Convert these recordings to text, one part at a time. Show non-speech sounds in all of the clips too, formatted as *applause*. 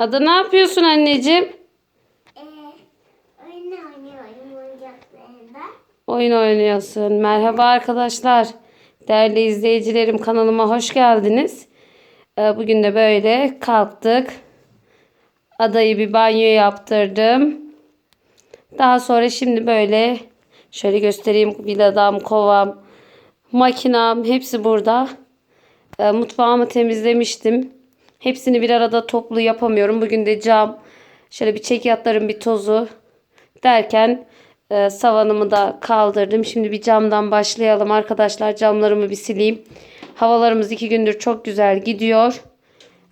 Ada ne yapıyorsun anneciğim? Ee, oyun oynuyorum oyuncaklarında. Oyun oynuyorsun. Merhaba arkadaşlar. Değerli izleyicilerim kanalıma hoş geldiniz. Ee, Bugün de böyle kalktık. Adayı bir banyo yaptırdım. Daha sonra şimdi böyle şöyle göstereyim villadam, kovam, makinam hepsi burada. Ee, Mutfağımı temizlemiştim. Hepsini bir arada toplu yapamıyorum. Bugün de cam, şöyle bir çekyatların bir tozu derken e, savanımı da kaldırdım. Şimdi bir camdan başlayalım arkadaşlar. Camlarımı bir sileyim. Havalarımız iki gündür çok güzel gidiyor.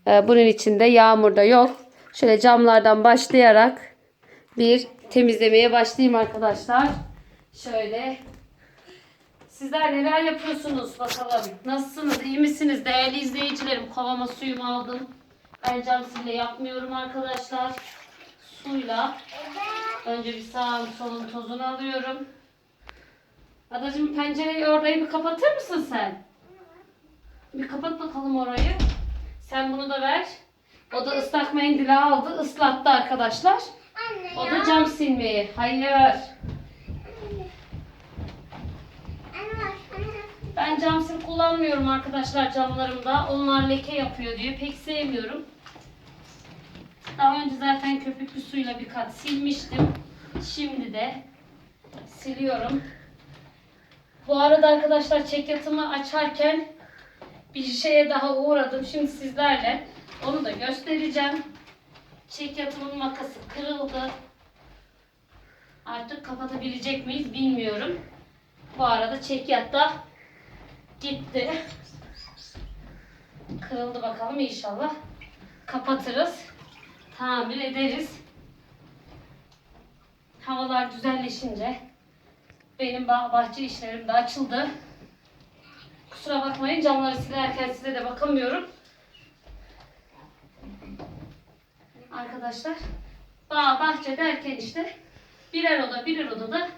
E, bunun için de yağmur da yok. Şöyle camlardan başlayarak bir temizlemeye başlayayım arkadaşlar. Şöyle Sizler neler yapıyorsunuz bakalım? Nasılsınız? iyi misiniz? Değerli izleyicilerim kovama suyumu aldım. Ben cam sille yapmıyorum arkadaşlar. Suyla önce bir sağın solun tozunu alıyorum. Adacığım pencereyi orayı bir kapatır mısın sen? Bir kapat bakalım orayı. Sen bunu da ver. O da ıslak mendili aldı. ıslattı arkadaşlar. Anne O da cam silmeyi. Hayır. Anne bak anne. Ben cam sil kullanmıyorum arkadaşlar camlarımda. Onlar leke yapıyor diye pek sevmiyorum. Daha önce zaten köpüklü suyla bir kat silmiştim. Şimdi de siliyorum. Bu arada arkadaşlar çekyatımı açarken bir şeye daha uğradım. Şimdi sizlerle onu da göstereceğim. Çekyatımın makası kırıldı. Artık kapatabilecek miyiz bilmiyorum. Bu arada çekyat da gitti. Kırıldı bakalım inşallah. Kapatırız. Tamir ederiz. Havalar düzenleşince benim bah- bahçe işlerim de açıldı. Kusura bakmayın camları silerken size de bakamıyorum. Arkadaşlar bağ bahçe derken işte birer oda birer odada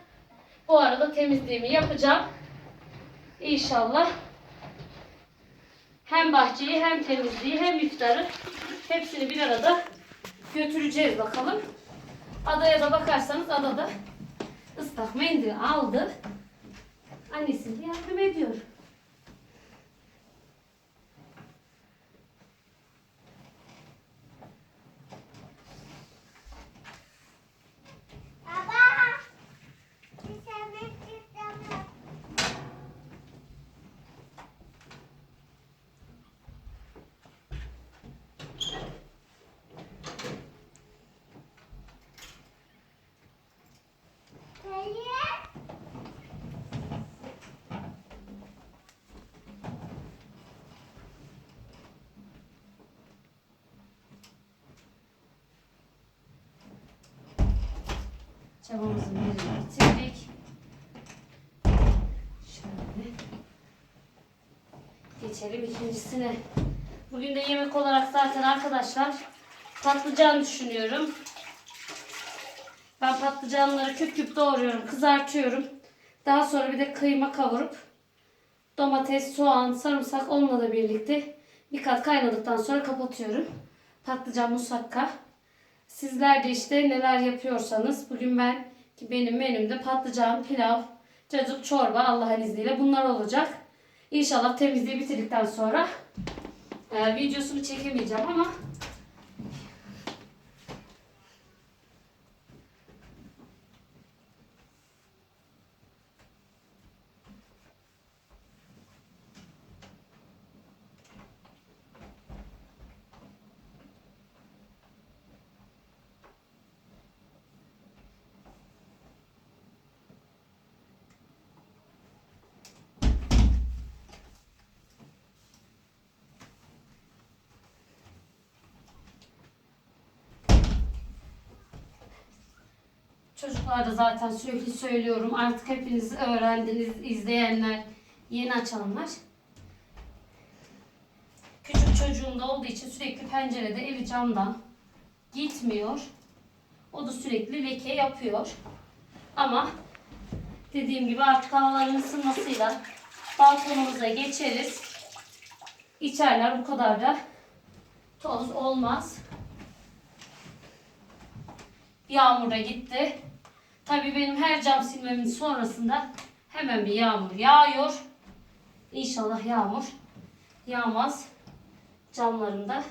bu arada temizliğimi yapacağım. İnşallah hem bahçeyi hem temizliği hem iftarı hepsini bir arada götüreceğiz bakalım. Adaya da bakarsanız adada ıslak mendil aldı. Annesi de yardım ediyor. Baba. Bir sefer çıktım. Hayır. Çabamızın birini bitirdik. Şöyle. Geçelim ikincisine. Bugün de yemek olarak zaten arkadaşlar patlıcan düşünüyorum. Ben patlıcanları küp küp doğruyorum, kızartıyorum. Daha sonra bir de kıyma kavurup domates, soğan, sarımsak onunla da birlikte bir kat kaynadıktan sonra kapatıyorum. Patlıcan musakka. Sizler de işte neler yapıyorsanız bugün ben ki benim menümde patlıcan, pilav, cacık, çorba Allah'ın izniyle bunlar olacak. İnşallah temizliği bitirdikten sonra e, videosunu çekemeyeceğim ama Çocuklar da zaten sürekli söylüyorum. Artık hepiniz öğrendiniz, izleyenler, yeni açanlar. Küçük çocuğum da olduğu için sürekli pencerede eli camdan gitmiyor. O da sürekli leke yapıyor. Ama dediğim gibi artık havaların ısınmasıyla balkonumuza geçeriz. İçerler bu kadar da toz olmaz. Yağmur da gitti. Tabii benim her cam silmemin sonrasında hemen bir yağmur yağıyor. İnşallah yağmur yağmaz. Camlarım da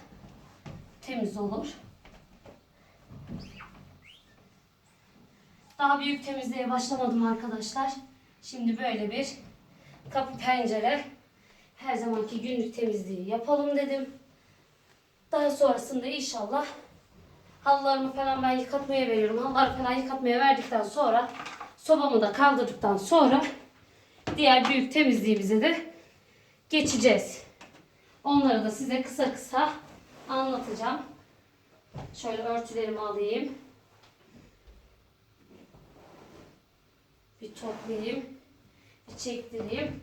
temiz olur. Daha büyük temizliğe başlamadım arkadaşlar. Şimdi böyle bir kapı pencere her zamanki günlük temizliği yapalım dedim. Daha sonrasında inşallah halılarımı falan ben yıkatmaya veriyorum. Halıları falan yıkatmaya verdikten sonra sobamı da kaldırdıktan sonra diğer büyük temizliğimize de geçeceğiz. Onları da size kısa kısa anlatacağım. Şöyle örtülerimi alayım. Bir toplayayım. Bir çektireyim.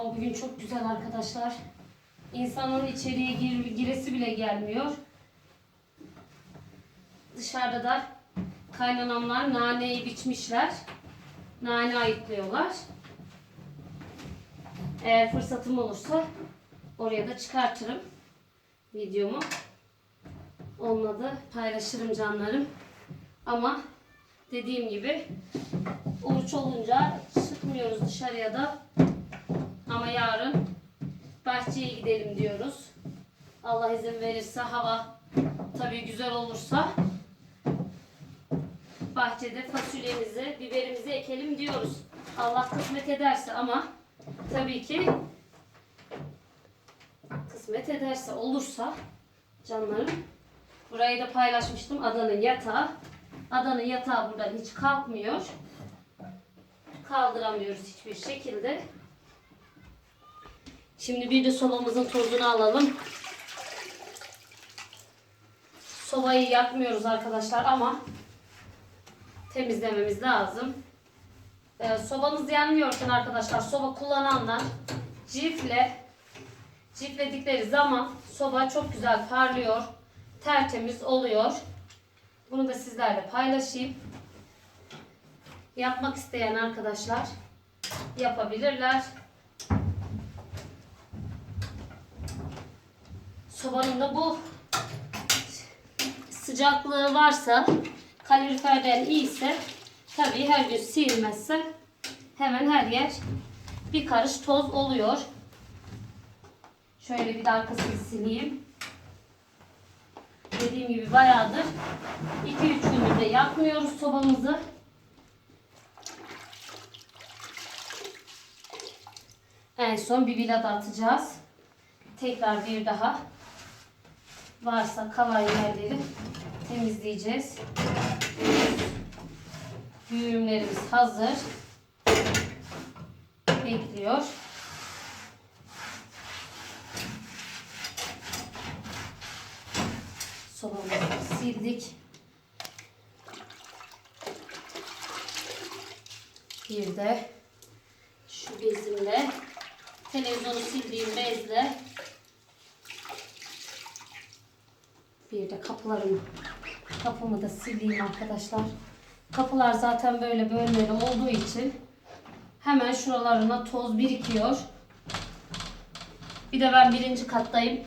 Ama bugün çok güzel arkadaşlar. İnsanın içeriye gir, giresi bile gelmiyor. Dışarıda da kaynanamlar naneyi biçmişler. Nane ayıklıyorlar. Eğer fırsatım olursa oraya da çıkartırım videomu. Onunla da paylaşırım canlarım. Ama dediğim gibi oruç olunca çıkmıyoruz dışarıya da. Ama yarın bahçeye gidelim diyoruz. Allah izin verirse hava tabii güzel olursa bahçede fasulyemizi, biberimizi ekelim diyoruz. Allah kısmet ederse ama tabii ki kısmet ederse olursa canlarım burayı da paylaşmıştım adanın yatağı. Adanın yatağı buradan hiç kalkmıyor. Kaldıramıyoruz hiçbir şekilde. Şimdi bir de sobamızın tozunu alalım. sobayı yakmıyoruz arkadaşlar ama temizlememiz lazım. Ee, sobanız yanmıyorken arkadaşlar soba kullananlar cifle cifledikleri zaman soba çok güzel parlıyor. Tertemiz oluyor. Bunu da sizlerle paylaşayım. Yapmak isteyen arkadaşlar yapabilirler. Sobanın da bu sıcaklığı varsa kaloriferden iyiyse tabii her gün silmezse hemen her yer bir karış toz oluyor. Şöyle bir de arkasını sileyim. Dediğim gibi bayağıdır 2-3 gündür de yakmıyoruz sobamızı. En son bir vilada atacağız. Tekrar bir daha varsa kalan yerleri temizleyeceğiz. Düğümlerimiz hazır. Bekliyor. Sobamızı sildik. Bir de şu bezimle televizyonu sildiğim bezle bir de kapılarımı kapımı da sileyim arkadaşlar. Kapılar zaten böyle bölmeli olduğu için hemen şuralarına toz birikiyor. Bir de ben birinci kattayım.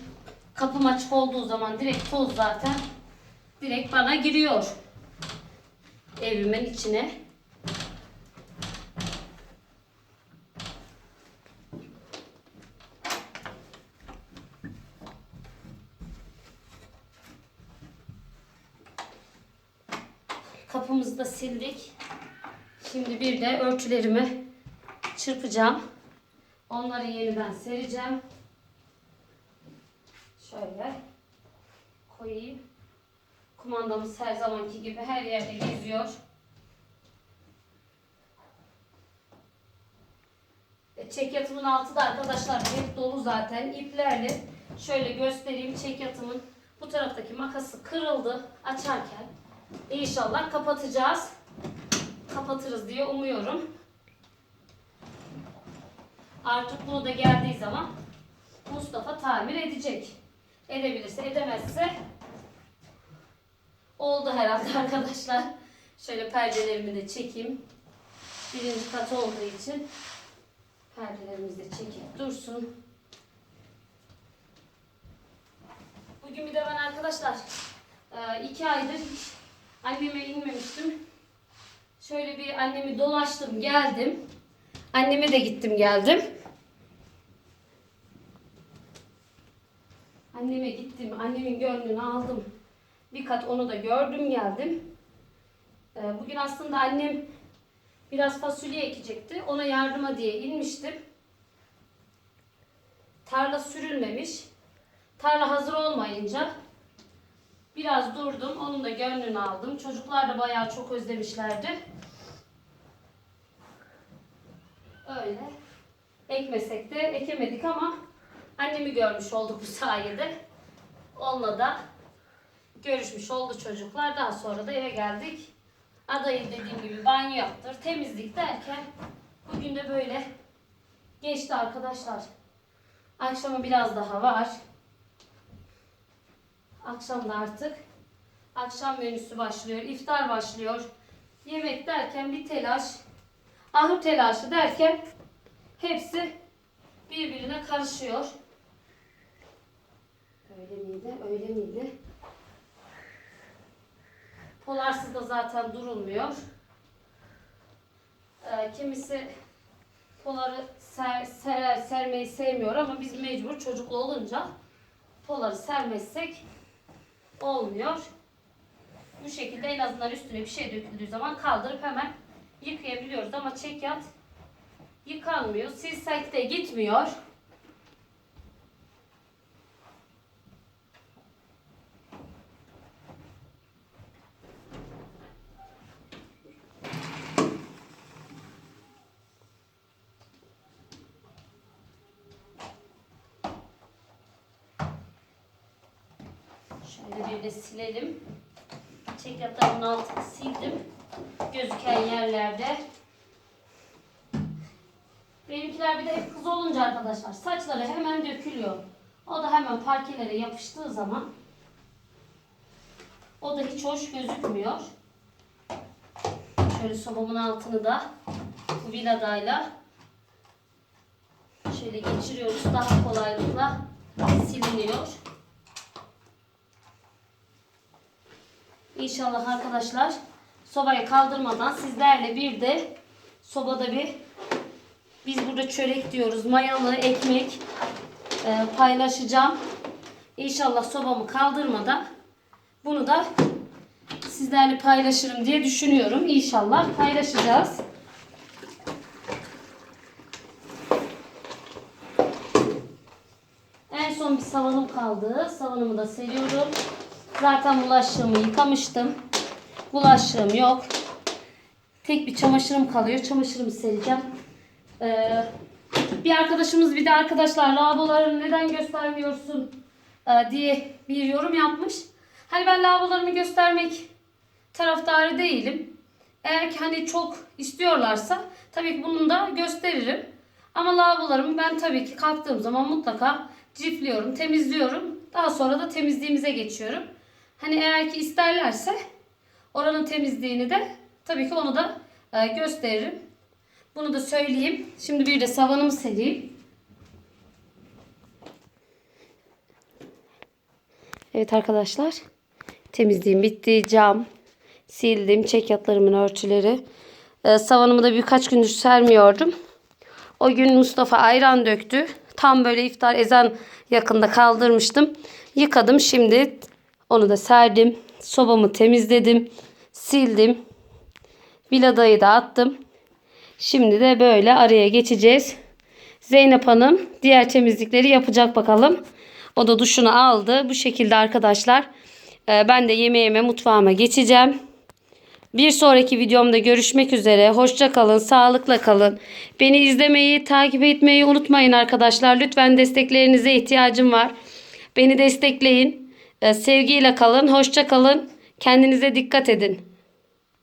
Kapım açık olduğu zaman direkt toz zaten direkt bana giriyor. Evimin içine. Kapımızı da sildik. Şimdi bir de örtülerimi çırpacağım. Onları yeniden sereceğim. Şöyle koyayım. Kumandamız her zamanki gibi her yerde geziyor. E, Çek yatımın altı da arkadaşlar hep dolu zaten iplerle. Şöyle göstereyim çek yatımın bu taraftaki makası kırıldı açarken. İnşallah kapatacağız. Kapatırız diye umuyorum. Artık bunu da geldiği zaman Mustafa tamir edecek. Edebilirse edemezse oldu herhalde *laughs* arkadaşlar. Şöyle perdelerimi de çekeyim. Birinci kat olduğu için perdelerimizi de çekip dursun. Bugün bir de ben arkadaşlar e, iki aydır anneme inmemiştim. Şöyle bir annemi dolaştım geldim. Anneme de gittim geldim. Anneme gittim. Annemin gönlünü aldım. Bir kat onu da gördüm geldim. Ee, Bugün aslında annem biraz fasulye ekecekti. Ona yardıma diye inmiştim. Tarla sürülmemiş. Tarla hazır olmayınca biraz durdum. Onun da gönlünü aldım. Çocuklar da bayağı çok özlemişlerdi. Öyle. Ekmesek de ekemedik ama annemi görmüş olduk bu sayede. Onunla da görüşmüş oldu çocuklar. Daha sonra da eve geldik. Adayı dediğim gibi banyo yaptır, temizlik derken bugün de böyle geçti arkadaşlar. Akşama biraz daha var. Akşam da artık akşam menüsü başlıyor, iftar başlıyor. Yemek derken bir telaş, ahır telaşı derken hepsi birbirine karışıyor. Öyle miydi? Öyle miydi? Polarsız da zaten durulmuyor. Ee, kimisi poları ser, ser, sermeyi sevmiyor ama biz mecbur çocuklu olunca poları sermezsek olmuyor. Bu şekilde en azından üstüne bir şey döküldüğü zaman kaldırıp hemen yıkayabiliyoruz ama çekyat yıkanmıyor. Silsek de gitmiyor. Şöyle bir de silelim. Çekyatlarımın altını sildim. Gözüken yerlerde. Benimkiler bir de hep kız olunca arkadaşlar saçları hemen dökülüyor. O da hemen parkelere yapıştığı zaman o da hiç hoş gözükmüyor. Şöyle sobamın altını da bu viladayla şöyle geçiriyoruz. Daha kolaylıkla siliniyor. İnşallah arkadaşlar sobayı kaldırmadan sizlerle bir de sobada bir biz burada çörek diyoruz. Mayalı ekmek e, paylaşacağım. İnşallah sobamı kaldırmadan bunu da sizlerle paylaşırım diye düşünüyorum. İnşallah paylaşacağız. En son bir savanım kaldı. Savanımı da seriyorum. Zaten bulaşığımı yıkamıştım. Bulaşığım yok. Tek bir çamaşırım kalıyor. Çamaşırımı sereceğim. Ee, bir arkadaşımız bir de arkadaşlar lavabolarını neden göstermiyorsun e, diye bir yorum yapmış. Hani ben lavabolarımı göstermek taraftarı değilim. Eğer ki hani çok istiyorlarsa tabii ki bunu da gösteririm. Ama lavabolarımı ben tabii ki kalktığım zaman mutlaka cifliyorum, temizliyorum. Daha sonra da temizliğimize geçiyorum. Hani eğer ki isterlerse oranın temizliğini de tabii ki onu da e, gösteririm. Bunu da söyleyeyim. Şimdi bir de savanımı sereyim. Evet arkadaşlar. Temizliğim bitti. Cam sildim. Çekyatlarımın örtüleri. Ee, savanımı da birkaç gündür sermiyordum. O gün Mustafa ayran döktü. Tam böyle iftar ezan yakında kaldırmıştım. Yıkadım. Şimdi onu da serdim. Sobamı temizledim. Sildim. Viladayı da attım. Şimdi de böyle araya geçeceğiz. Zeynep Hanım diğer temizlikleri yapacak bakalım. O da duşunu aldı. Bu şekilde arkadaşlar. Ee, Ben de yemeğime mutfağıma geçeceğim. Bir sonraki videomda görüşmek üzere. Hoşça kalın, sağlıkla kalın. Beni izlemeyi, takip etmeyi unutmayın arkadaşlar. Lütfen desteklerinize ihtiyacım var. Beni destekleyin. Ee, Sevgiyle kalın, hoşça kalın. Kendinize dikkat edin.